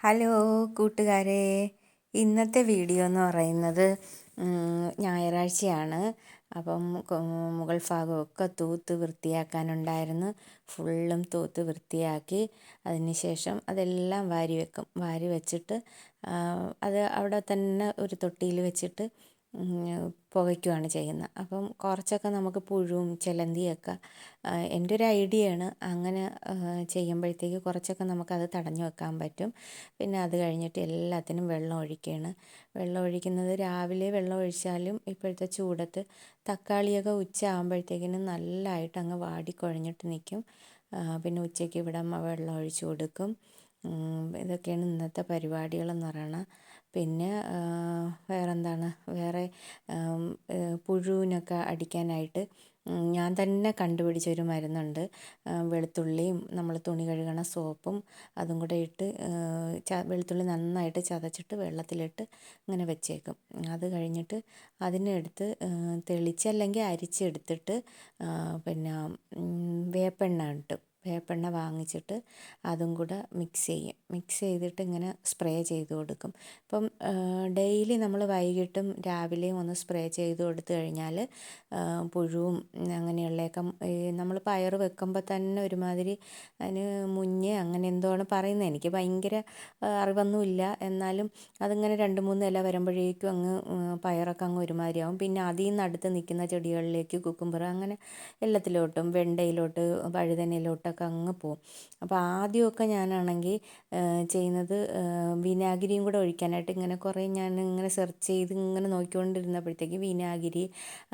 Hello കൂട്ടുകാരെ. ഇന്നത്തെ video എന്ന് പറയുന്നത് ഞായറാഴ്ചയാണ്. അപ്പം മുകൾ ഭാഗമൊക്കെ തൂത്ത് വൃത്തിയാക്കാനുണ്ടായിരുന്നു. ഫുള്ളും തൂത്ത് വൃത്തിയാക്കി അതിന് ശേഷം അതെല്ലാം വാരി വെക്കും. വാരി വെച്ചിട്ട് അത് അവിടെ തന്നെ ഒരു തൊട്ടിയിൽ വെച്ചിട്ട് പുകയ്ക്കുകയാണ് ചെയ്യുന്നത്. അപ്പം കുറച്ചൊക്കെ നമുക്ക് പുഴുവും ചിലന്തിയൊക്കെ എന്റെ ഒരു ഐഡിയ ആണ് അങ്ങനെ ചെയ്യുമ്പോഴത്തേക്ക് കുറച്ചൊക്കെ നമുക്കത് തടഞ്ഞു വെക്കാൻ പറ്റും. പിന്നെ അത് കഴിഞ്ഞിട്ട് എല്ലാത്തിനും വെള്ളം ഒഴിക്കുകയാണ് വെള്ളം ഒഴിക്കുന്നത് രാവിലെ വെള്ളം ഒഴിച്ചാലും ഇപ്പോഴത്തെ ചൂടത്ത് തക്കാളിയൊക്കെ ഉച്ച ആകുമ്പോഴത്തേക്കിനും നല്ലതായിട്ട് അങ്ങ് വാടി കുഴഞ്ഞിട്ട് നിൽക്കും. പിന്നെ ഉച്ചയ്ക്ക് ഇവിടെ വെള്ളം ഒഴിച്ചു കൊടുക്കും. ഇതൊക്കെയാണ് ഇന്നത്തെ പരിപാടികളെന്ന് പറയണത് പിന്നെ വേറെന്താണ്? വേറെ പുഴുവിനൊക്കെ അടിക്കാനായിട്ട് ഞാൻ തന്നെ കണ്ടുപിടിച്ച ഒരു മരുന്നുണ്ട് വെളുത്തുള്ളിയും നമ്മൾ തുണി കഴുകണ സോപ്പും അതും കൂടെ ഇട്ട് വെളുത്തുള്ളി നന്നായിട്ട് ചതച്ചിട്ട് വെള്ളത്തിലിട്ട് ഇങ്ങനെ വെച്ചേക്കും. അത് കഴിഞ്ഞിട്ട് അതിനെടുത്ത് തെളിച്ചല്ലെങ്കിൽ അരിച്ചെടുത്തിട്ട് പിന്നെ വേപ്പെണ്ണ കിട്ടും വേപ്പെണ്ണ വാങ്ങിച്ചിട്ട് അതും കൂടെ മിക്സ് ചെയ്യും. മിക്സ് ചെയ്തിട്ട് ഇങ്ങനെ സ്പ്രേ ചെയ്ത് കൊടുക്കും. ഇപ്പം ഡെയിലി നമ്മൾ വൈകിട്ടും രാവിലെയും ഒന്ന് സ്പ്രേ ചെയ്ത് കൊടുത്തു കഴിഞ്ഞാൽ പുഴുവും അങ്ങനെയുള്ളതൊക്കെ നമ്മൾ പയർ വെക്കുമ്പോൾ തന്നെ ഒരുമാതിരി അതിന് മുന്നേ അങ്ങനെ എന്തോ ആണ് പറയുന്നത് എനിക്ക് ഭയങ്കര അറിവൊന്നുമില്ല. എന്നാലും അതിങ്ങനെ രണ്ട് മൂന്ന് ഇല വരുമ്പോഴേക്കും അങ്ങ് പയറൊക്കെ അങ്ങ് ഒരുമാതിരിയാവും. പിന്നെ അതിൽ നിന്ന് അടുത്ത് നിൽക്കുന്ന ചെടികളിലേക്ക് കുക്കുംബർ അങ്ങനെ എല്ലാത്തിലോട്ടും വെണ്ടയിലോട്ട് വഴുതനയിലോട്ടൊക്കെ അങ്ങ് പോവും. അപ്പോൾ ആദ്യമൊക്കെ ഞാനാണെങ്കിൽ ചെയ്യുന്നത് വിനാഗിരിയും കൂടെ ഒഴിക്കാനായിട്ട് ഇങ്ങനെ കുറേ ഞാൻ ഇങ്ങനെ സെർച്ച് ചെയ്ത് ഇങ്ങനെ നോക്കിക്കൊണ്ടിരുന്നപ്പോഴത്തേക്ക് വിനാഗിരി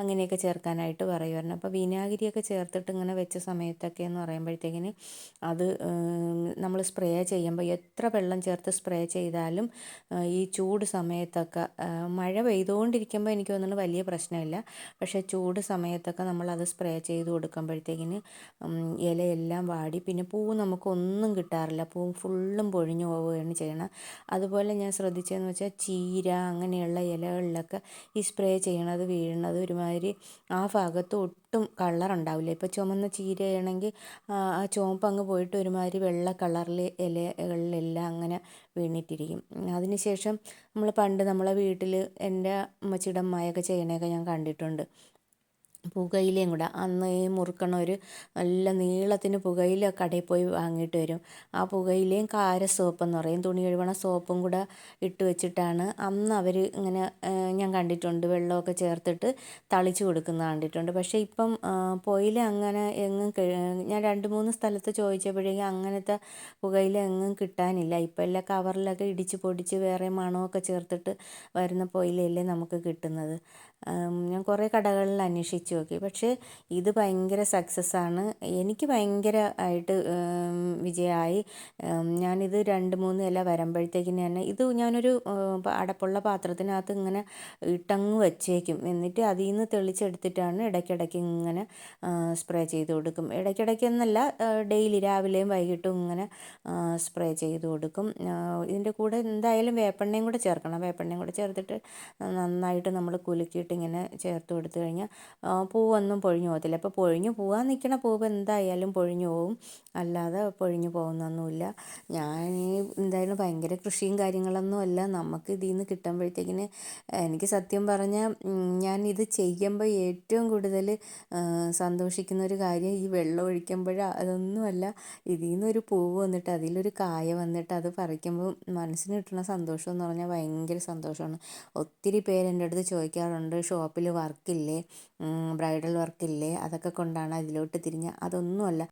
അങ്ങനെയൊക്കെ ചേർക്കാനായിട്ട് പറയുമായിരുന്നു. അപ്പോൾ വിനാഗിരിയൊക്കെ ചേർത്തിട്ട് ഇങ്ങനെ വെച്ച സമയത്തൊക്കെ എന്ന് പറയുമ്പോഴത്തേക്കിന് അത് നമ്മൾ സ്പ്രേ ചെയ്യുമ്പോൾ എത്ര വെള്ളം ചേർത്ത് സ്പ്രേ ചെയ്താലും ഈ ചൂട് സമയത്തൊക്കെ മഴ പെയ്തുകൊണ്ടിരിക്കുമ്പോൾ എനിക്ക് തോന്നുന്നു വലിയ പ്രശ്നമില്ല. പക്ഷേ ചൂട് സമയത്തൊക്കെ നമ്മളത് സ്പ്രേ ചെയ്ത് കൊടുക്കുമ്പോഴത്തേക്കിന് ഇലയെല്ലാം വാടി. പിന്നെ പൂവ് നമുക്കൊന്നും കിട്ടാറില്ല. പൂവ് ഫുള്ളും പൊഴിഞ്ഞു പോവുകയാണ് ചെയ്യണം. അതുപോലെ ഞാൻ ശ്രദ്ധിച്ചതെന്ന് വെച്ചാൽ ചീര അങ്ങനെയുള്ള ഇലകളിലൊക്കെ ഈ സ്പ്രേ ചെയ്യണത് വീഴണത് ഒരുമാതിരി ആ ഭാഗത്ത് ഒട്ടും കളർ ഉണ്ടാവില്ല. ഇപ്പോൾ ചുമന്ന ചീരയാണെങ്കിൽ ആ ചുവപ്പ് അങ്ങ് പോയിട്ട് ഒരുമാതിരി വെള്ള കളറിൽ ഇലകളിലെല്ലാം അങ്ങനെ വീണിട്ടിരിക്കും. അതിനുശേഷം നമ്മൾ പണ്ട് നമ്മളെ വീട്ടിൽ എന്റെ അമ്മച്ചിയുടെ അമ്മായൊക്കെ ചെയ്യണതൊക്കെ ഞാൻ കണ്ടിട്ടുണ്ട്. പുകയിലയും കൂടെ. അന്ന് ഈ മുറുക്കണ ഒരു നല്ല നീളത്തിന് പുകയില കടയിൽ പോയി വാങ്ങിയിട്ട് വരും. ആ പുകയിലയും കാര സോപ്പെന്ന് പറയും. തുണി കഴുകണ സോപ്പും കൂടെ ഇട്ട് വെച്ചിട്ടാണ് അന്ന് അവർ ഇങ്ങനെ ഞാൻ കണ്ടിട്ടുണ്ട്. വെള്ളമൊക്കെ ചേർത്തിട്ട് തളിച്ച് കൊടുക്കുന്നത് കണ്ടിട്ടുണ്ട്. പക്ഷേ ഇപ്പം പുകയില അങ്ങനെ എങ്ങും ഞാൻ രണ്ട് മൂന്ന് സ്ഥലത്ത് ചോദിച്ചപ്പോഴേക്കും അങ്ങനത്തെ പുകയില എങ്ങും കിട്ടാനില്ല. ഇപ്പം എല്ലാ കവറിലൊക്കെ ഇടിച്ച് പൊടിച്ച് വേറെ മണമൊക്കെ ചേർത്തിട്ട് വരുന്ന പുകയിലയല്ലേ നമുക്ക് കിട്ടുന്നത്. ഞാൻ കുറേ കടകളിൽ അന്വേഷിച്ച്. നോക്കി. പക്ഷേ ഇത് ഭയങ്കര സക്സസ് ആണ്. എനിക്ക് ഭയങ്കര ആയിട്ട് വിജയമായി. ഞാനിത് രണ്ട് മൂന്ന് ഇല വരുമ്പോഴത്തേക്കിന് തന്നെ ഇത് ഞാനൊരു അടപ്പുള്ള പാത്രത്തിനകത്ത് ഇങ്ങനെ ഇട്ടങ്ങ് വെച്ചേക്കും. എന്നിട്ട് അതിൽ നിന്ന് തെളിച്ചെടുത്തിട്ടാണ് ഇടയ്ക്കിടയ്ക്ക് ഇങ്ങനെ സ്പ്രേ ചെയ്ത് കൊടുക്കും. ഇടയ്ക്കിടയ്ക്ക് എന്നല്ല ഡെയിലി രാവിലെയും വൈകിട്ടും ഇങ്ങനെ സ്പ്രേ ചെയ്ത് കൊടുക്കും. ഇതിന്റെ കൂടെ എന്തായാലും വേപ്പെണ്ണയും കൂടെ ചേർക്കണം. വേപ്പെണ്ണയും കൂടെ ചേർത്തിട്ട് നന്നായിട്ട് നമ്മൾ കുലുക്കിയിട്ട് ഇങ്ങനെ ചേർത്ത് കൊടുത്തു കഴിഞ്ഞാൽ പൂവൊന്നും പൊഴിഞ്ഞു പോകത്തില്ല. അപ്പോൾ പൊഴിഞ്ഞു പോകാൻ നിൽക്കണ പൂവ് എന്തായാലും പൊഴിഞ്ഞു പോകും അല്ലാതെ പൊഴിഞ്ഞു പോകുന്നൊന്നുമില്ല. ഞാൻ എന്തായാലും ഭയങ്കര കൃഷിയും കാര്യങ്ങളൊന്നും അല്ല. നമുക്ക് ഇതിൽ നിന്ന് കിട്ടുമ്പോഴത്തേക്കിന് എനിക്ക് സത്യം പറഞ്ഞാൽ ഞാൻ ഇത് ചെയ്യുമ്പോൾ ഏറ്റവും കൂടുതൽ സന്തോഷിക്കുന്ന ഒരു കാര്യം ഈ വെള്ളം ഒഴിക്കുമ്പോൾ അതൊന്നുമല്ല ഇതിൽ നിന്നൊരു പൂവ് വന്നിട്ട് അതിലൊരു കായ വന്നിട്ട് അത് പറിക്കുമ്പോൾ മനസ്സിന് കിട്ടുന്ന സന്തോഷം എന്ന് പറഞ്ഞാൽ ഭയങ്കര സന്തോഷമാണ്. ഒത്തിരി പേര് എന്റെ അടുത്ത് ചോദിക്കാറുണ്ട് ഷോപ്പിൽ വർക്കില്ലേ ബ്രൈഡൽ വർക്കില്ലേ അതൊക്കെ കൊണ്ടാണ് അതിലോട്ട് തിരിഞ്ഞ. അതൊന്നുമല്ല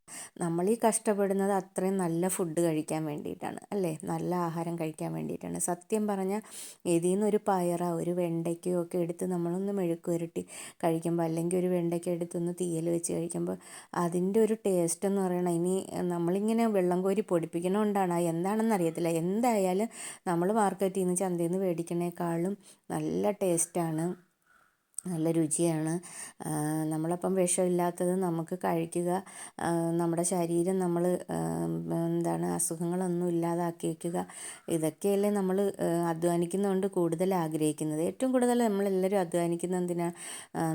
നമ്മൾ ഈ കഷ്ടപ്പെടുന്നത് അത്രയും നല്ല ഫുഡ് കഴിക്കാൻ വേണ്ടിയിട്ടാണ് അല്ലേ? നല്ല ആഹാരം കഴിക്കാൻ വേണ്ടിയിട്ടാണ്. സത്യം പറഞ്ഞാൽ ഇതിൽ നിന്നൊരു പയറ ഒരു വെണ്ടയ്ക്കയോ ഒക്കെ എടുത്ത് നമ്മളൊന്ന് മെഴുക്ക് പുരട്ടി കഴിക്കുമ്പോൾ അല്ലെങ്കിൽ ഒരു വെണ്ടയ്ക്ക എടുത്തൊന്ന് തീയൽ വെച്ച് കഴിക്കുമ്പോൾ അതിന്റെ ഒരു ടേസ്റ്റ് എന്ന് പറയണം ഇനി നമ്മളിങ്ങനെ വെള്ളം കോരി പൊടിപ്പിക്കണോണ്ടാണ് എന്താണെന്ന് അറിയത്തില്ല. എന്തായാലും നമ്മൾ മാർക്കറ്റിൽ നിന്ന് ചന്തയിൽ നിന്ന് മേടിക്കണേക്കാളും നല്ല ടേസ്റ്റാണ് നല്ല രുചിയാണ്. നമ്മളപ്പം വിഷമില്ലാത്തത് നമുക്ക് കഴിക്കുക. നമ്മുടെ ശരീരം നമ്മൾ എന്താണ് അസുഖങ്ങളൊന്നും ഇല്ലാതാക്കി വയ്ക്കുക ഇതൊക്കെയല്ലേ നമ്മൾ അധ്വാനിക്കുന്നതുകൊണ്ട് കൂടുതൽ ആഗ്രഹിക്കുന്നത്. ഏറ്റവും കൂടുതൽ നമ്മളെല്ലാവരും അധ്വാനിക്കുന്നത് എന്തിനാണ്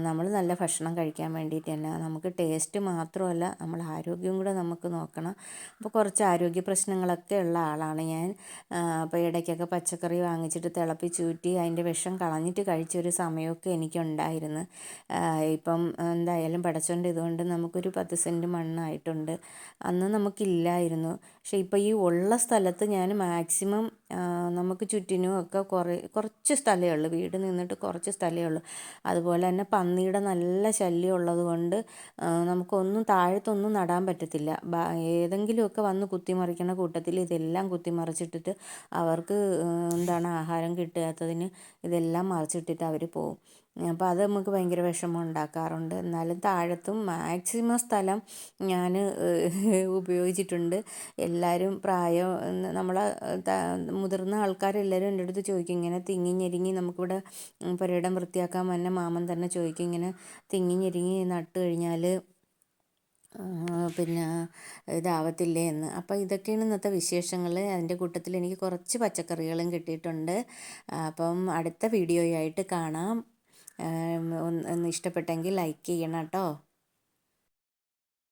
നമ്മൾ നല്ല ഭക്ഷണം കഴിക്കാൻ വേണ്ടിയിട്ട് തന്നെ. നമുക്ക് ടേസ്റ്റ് മാത്രമല്ല നമ്മൾ ആരോഗ്യം കൂടെ നമുക്ക് നോക്കണം. അപ്പോൾ കുറച്ച് ആരോഗ്യ പ്രശ്നങ്ങളൊക്കെ ഉള്ള ആളാണ് ഞാൻ. അപ്പോൾ ഇടയ്ക്കൊക്കെ പച്ചക്കറി വാങ്ങിച്ചിട്ട് തിളപ്പിച്ചൂറ്റി അതിന്റെ വിഷം കളഞ്ഞിട്ട് കഴിച്ചൊരു സമയമൊക്കെ എനിക്കുണ്ട്. ഉണ്ടായിരുന്നു. ഇപ്പം എന്തായാലും പടച്ചോണ്ട് ഇതുകൊണ്ട് നമുക്കൊരു പത്ത് സെന്റ് മണ്ണായിട്ടുണ്ട്. അന്ന് നമുക്കില്ലായിരുന്നു. പക്ഷെ ഇപ്പോൾ ഈ ഉള്ള സ്ഥലത്ത് ഞാൻ മാക്സിമം നമുക്ക് ചുറ്റിനും ഒക്കെ കുറേ കുറച്ച് സ്ഥലമേ ഉള്ളൂ. വീട് നിന്നിട്ട് കുറച്ച് സ്ഥലമേ ഉള്ളൂ. അതുപോലെ തന്നെ പന്നിയുടെ നല്ല ശല്യം ഉള്ളത് കൊണ്ട് നമുക്കൊന്നും താഴത്തൊന്നും നടാൻ പറ്റത്തില്ല. ഏതെങ്കിലുമൊക്കെ വന്ന് കുത്തിമറിക്കണ കൂട്ടത്തിൽ ഇതെല്ലാം കുത്തിമറിച്ചിട്ടിട്ട് അവർക്ക് എന്താണ് ആഹാരം കിട്ടാത്തതിന് ഇതെല്ലാം മറിച്ചിട്ടിട്ട് അവർ പോകും അപ്പോൾ അത് നമുക്ക് ഭയങ്കര വിഷമം ഉണ്ടാക്കാറുണ്ട്. എന്നാലും താഴത്തും മാക്സിമം സ്ഥലം ഞാൻ ഉപയോഗിച്ചിട്ടുണ്ട്. എല്ലാവരും പ്രായം നമ്മളെ മുതിർന്ന ആൾക്കാരെല്ലാവരും എന്റെ അടുത്ത് ചോദിക്കും ഇങ്ങനെ തിങ്ങി ഞെരുങ്ങി നമുക്കിവിടെ പുരയിടം വൃത്തിയാക്കാൻ തന്നെ മാമൻ തന്നെ ചോദിക്കും ഇങ്ങനെ തിങ്ങി ഞെരുങ്ങി നട്ട് കഴിഞ്ഞാൽ പിന്നെ ഇതാവത്തില്ലേ? എന്ന്. അപ്പോൾ ഇതൊക്കെയാണ് ഇന്നത്തെ വിശേഷങ്ങൾ. അതിന്റെ കൂട്ടത്തിൽ എനിക്ക് കുറച്ച് പച്ചക്കറികളും കിട്ടിയിട്ടുണ്ട്. അപ്പം അടുത്ത വീഡിയോയായിട്ട് കാണാം. ഒന്ന് ഇഷ്ടപ്പെട്ടെങ്കിൽ ലൈക്ക് ചെയ്യണം കേട്ടോ.